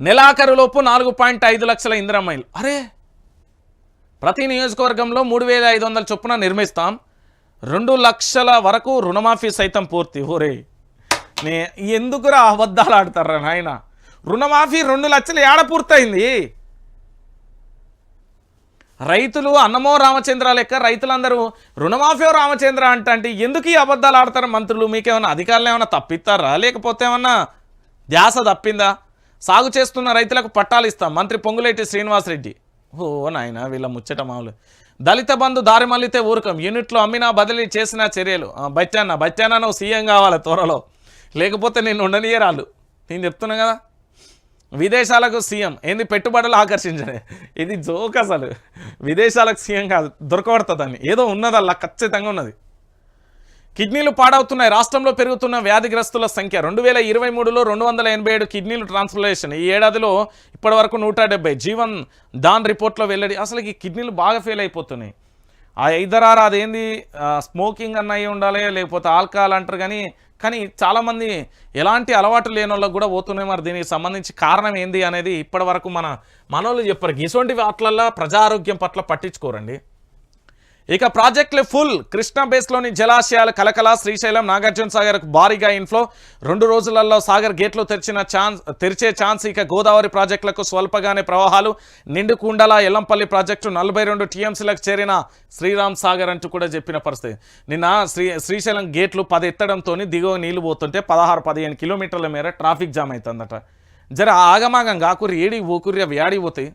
నెలాఖరులోపు నాలుగు పాయింట్ ఐదు లక్షల ఇందిరమ్మైలు అరే! ప్రతి నియోజకవర్గంలో మూడు వేల ఐదు వందల చొప్పున నిర్మిస్తాం. రెండు లక్షల వరకు రుణమాఫీ సైతం పూర్తి. ఊరే నే ఎందుకురా అబద్ధాలు ఆడతారా నాయన? రుణమాఫీ రెండు లక్షలు ఏడ పూర్తయింది? రైతులు అన్నమో రామచంద్ర లెక్క రైతులందరూ రుణమాఫీ రామచంద్ర అంటే ఎందుకు ఈ అబద్ధాలు ఆడతారు మంత్రులు? మీకేమైనా అధికారులు ఏమైనా తప్పిస్తారా? లేకపోతే ఏమన్నా ధ్యాస తప్పిందా? సాగు చేస్తున్న రైతులకు పట్టాలు ఇస్తాం. మంత్రి పొంగులేటి శ్రీనివాసరెడ్డి. ఓ నాయన వీళ్ళ ముచ్చట మామూలు. దళిత బంధు దారి మళ్ళితే ఊరకం. యూనిట్లో అమ్మినా బదిలీ చేసిన చర్యలు. ఆ, బచ్చాన్న బచ్చాన్న నువ్వు సీఎం కావాలి త్వరలో? లేకపోతే నేను ఉండనియరాలు నేను చెప్తున్నా కదా. విదేశాలకు సీఎం. ఏంది పెట్టుబడులు ఆకర్షించడే ఇది జోక్ అసలు. విదేశాలకు సీఎం కాదు దొరకబడుతుంది ఏదో ఉన్నదల్లా ఖచ్చితంగా ఉన్నది. కిడ్నీలు పాడవుతున్నాయి. రాష్ట్రంలో పెరుగుతున్న వ్యాధిగ్రస్తుల సంఖ్య రెండు వేల ఇరవై మూడులో రెండు వందల ఎనభై ఏడు కిడ్నీలు ట్రాన్స్ప్లాంటేషన్ ఈ ఏడాదిలో ఇప్పటి వరకు నూట డెబ్బై. జీవన్ దాన్ రిపోర్ట్లో వెల్లడి అసలు ఈ కిడ్నీలు బాగా ఫెయిల్ అయిపోతున్నాయి. ఆ ఇద్దరారా అదేంది? స్మోకింగ్ అన్న అయి ఉండాలి లేకపోతే ఆల్కహాల్ అంటారు కానీ కానీ చాలామంది ఎలాంటి అలవాటు లేని వాళ్ళకి కూడా పోతున్నాయి మరి. దీనికి సంబంధించి కారణం ఏంది అనేది ఇప్పటి వరకు మన మనోళ్ళు చెప్పారు. ఇటువంటి వాటిలల్లో ప్రజారోగ్యం పట్ల పట్టించుకోరండి. ఇక ప్రాజెక్టులు ఫుల్. కృష్ణా బేస్లోని జలాశయాలు కలకల శ్రీశైలం నాగార్జున సాగర్కు భారీగా ఇన్ఫ్లో రెండు రోజులలో సాగర్ గేట్లు తెరిచిన ఛాన్స్ తెరిచే ఛాన్స్ ఇక గోదావరి ప్రాజెక్టులకు స్వల్పగానే ప్రవాహాలు. నిండుకుండల ఎల్లంపల్లి ప్రాజెక్టు నలభై రెండు టీఎంసీలకు చేరిన శ్రీరామ్ సాగర్ అంటూ కూడా చెప్పిన పరిస్థితి. నిన్న శ్రీ శ్రీశైలం గేట్లు పది ఎత్తడంతో దిగువ నీళ్ళు పోతుంటే పదహారు పదిహేను కిలోమీటర్ల మేర ట్రాఫిక్ జామ్ అవుతుందట జర ఆగమాగం కాకురి ఏడి పోకురి అవి ఆడిపోతాయి